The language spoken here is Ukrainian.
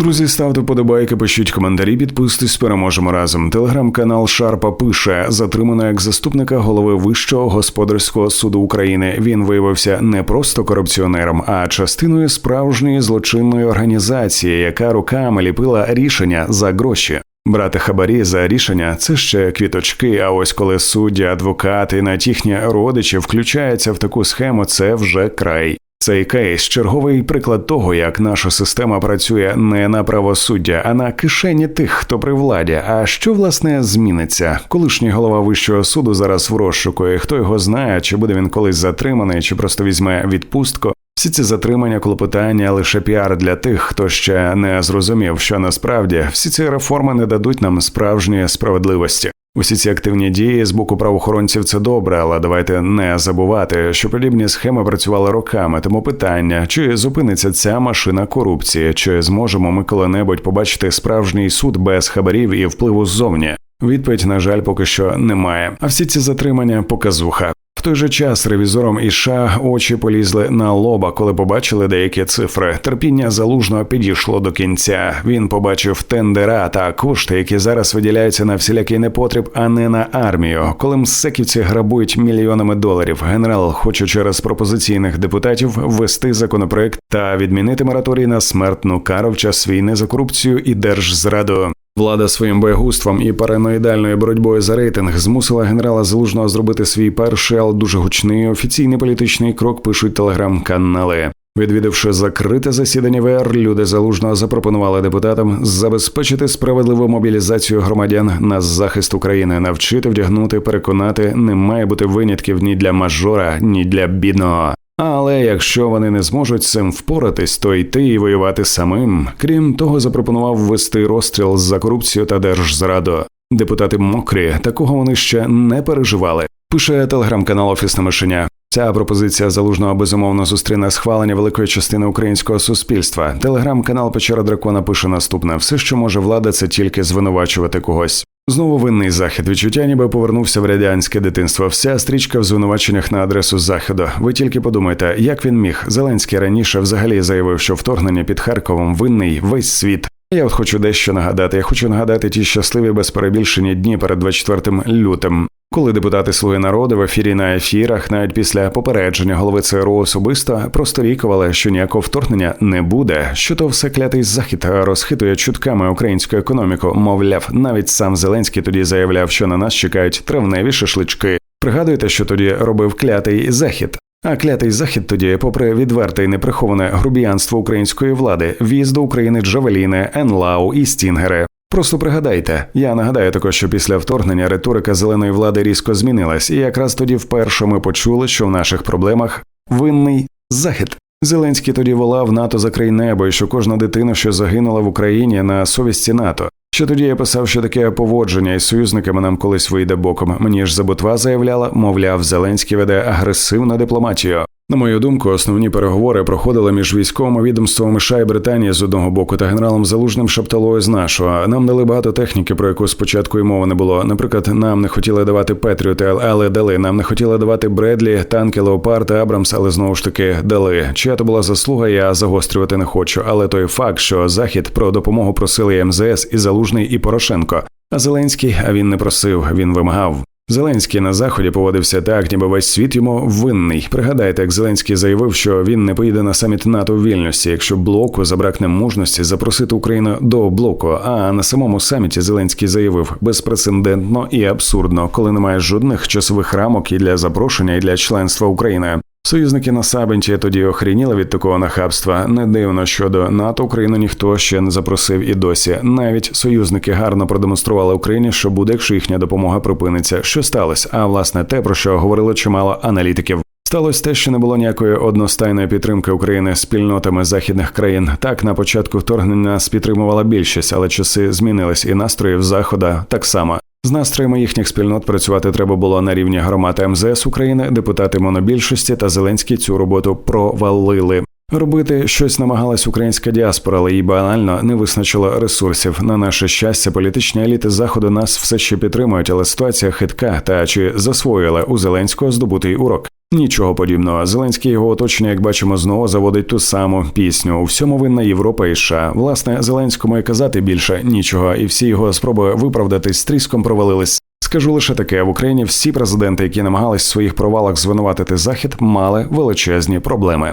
Друзі, ставте вподобайки, пишіть коментарі, підписуйтесь, переможемо разом. Телеграм-канал Шарпа пише затримано як заступника голови Вищого господарського суду України. Він виявився не просто корупціонером, а частиною справжньої злочинної організації, яка руками ліпила рішення за гроші. Брати хабарі за рішення це ще квіточки. А ось коли судді, адвокати і навіть їхні родичі включаються в таку схему, це вже край. Цей кейс черговий приклад того, як наша система працює не на правосуддя, а на кишені тих, хто при владі. А що власне зміниться? Колишній голова вищого суду зараз в розшуку, і Хто його знає, чи буде він колись затриманий, чи просто візьме відпустку? Всі ці затримання, клопотання лише піар для тих, хто ще не зрозумів, що насправді всі ці реформи не дадуть нам справжньої справедливості. Усі ці активні дії з боку правоохоронців це добре, але давайте не забувати, що подібні схеми працювали роками. Тому питання, чи зупиниться ця машина корупції, чи зможемо ми коли-небудь побачити справжній суд без хабарів і впливу ззовні? Відповідь, на жаль, поки що немає. А всі ці затримання показуха. В той же час ревізором і США очі полізли на лоба, коли побачили деякі цифри. Терпіння залужного підійшло до кінця. Він побачив тендера та кошти, які зараз виділяються на всілякий непотріб, а не на армію. Коли мсеківці грабують мільйонами доларів, генерал хоче через пропозиційних депутатів ввести законопроект та відмінити мораторій на смертну кару в час війни за корупцію і держзраду. Влада своїм боягузтвом і параноїдальною боротьбою за рейтинг змусила генерала Залужного зробити свій перший, але дуже гучний офіційний політичний крок. Пишуть телеграм-канали. Відвідавши закрите засідання ВР, люди залужного запропонували депутатам забезпечити справедливу мобілізацію громадян на захист України, навчити вдягнути, переконати, не має бути винятків ні для мажора, ні для бідного. Але якщо вони не зможуть з цим впоратись, то йти і воювати самим. Крім того, запропонував ввести розстріл за корупцію та держзраду. Депутати мокрі, такого вони ще не переживали. Пише телеграм-канал Офісне мишеня. Ця пропозиція залужного безумовно зустріне схвалення великої частини українського суспільства. Телеграм-канал Печера Дракона пише наступне: все, що може влада, це тільки звинувачувати когось. Знову винний захід. Відчуття, ніби повернувся в радянське дитинство. Вся стрічка в звинуваченнях на адресу заходу. Ви тільки подумайте, як він міг. Зеленський раніше взагалі заявив, що вторгнення під Харковом винний весь світ. Я от хочу дещо нагадати. Я хочу нагадати ті щасливі без перебільшення дні перед 24 лютим. Коли депутати Слуги народу в ефірі на ефірах, навіть після попередження голови ЦРУ особисто просторікували, що ніякого вторгнення не буде, що то все клятий захід розхитує чутками українську економіку. Мовляв, навіть сам Зеленський тоді заявляв, що на нас чекають травневі шашлички. Пригадуєте, що тоді робив клятий захід? А клятий захід тоді, попри відверте і неприховане грубіянство української влади, віз до України Джавеліни, Енлау і Стінгери. Просто пригадайте, я нагадаю також, що після вторгнення риторика зеленої влади різко змінилась, і якраз тоді вперше ми почули, що в наших проблемах винний захід. Зеленський тоді волав НАТО закрий небо, і що кожна дитина, що загинула в Україні на совісті НАТО. Ще тоді я писав, що таке поводження із союзниками нам колись вийде боком. Мені ж Заботва заявляла, мовляв, Зеленський веде агресивну дипломатію. На мою думку, основні переговори проходили між військовими відомствами США і Британії з одного боку та генералом Залужним Шапталою з нашого. Нам дали багато техніки, про яку спочатку й мови не було. Наприклад, нам не хотіли давати Петріоти, але дали. Нам не хотіли давати Бредлі, танки, Леопард Абрамс, але знову ж таки дали. Чия то була заслуга, я загострювати не хочу. Але той факт, що захід про допомогу просили МЗС і Залужний і Порошенко. А Зеленський, а він не просив, він вимагав. Зеленський на заході поводився так, ніби весь світ йому винний. Пригадайте, як Зеленський заявив, що він не поїде на саміт НАТО в вільності, якщо блоку забракне мужності запросити Україну до блоку. А на самому саміті Зеленський заявив безпрецедентно і абсурдно, коли немає жодних часових рамок і для запрошення, і для членства України. Союзники на Сабенті тоді охреніли від такого нахабства. Не дивно, що до НАТО Україну ніхто ще не запросив і досі. Навіть союзники гарно продемонстрували Україні, що буде, якщо їхня допомога припиниться. Що сталося? А власне те, про що говорили чимало аналітиків. Сталося те, що не було ніякої одностайної підтримки України спільнотами західних країн. Так на початку вторгнення нас підтримувала більшість, але часи змінились, і настрої в захода так само. З настроями їхніх спільнот працювати треба було на рівні громад МЗС України, депутати монобільшості та Зеленський цю роботу провалили. Робити щось намагалась українська діаспора, але їй банально не вистачило ресурсів. На наше щастя, політичні еліти заходу нас все ще підтримують, але ситуація хитка та чи засвоїла у Зеленського здобутий урок. Нічого подібного. Зеленський його оточення, як бачимо, знову заводить ту саму пісню. У всьому винна Європа і США. Власне, Зеленському і казати більше нічого, і всі його спроби виправдатись тріском провалились. Скажу лише таке: в Україні всі президенти, які намагались в своїх провалах звинуватити захід, мали величезні проблеми.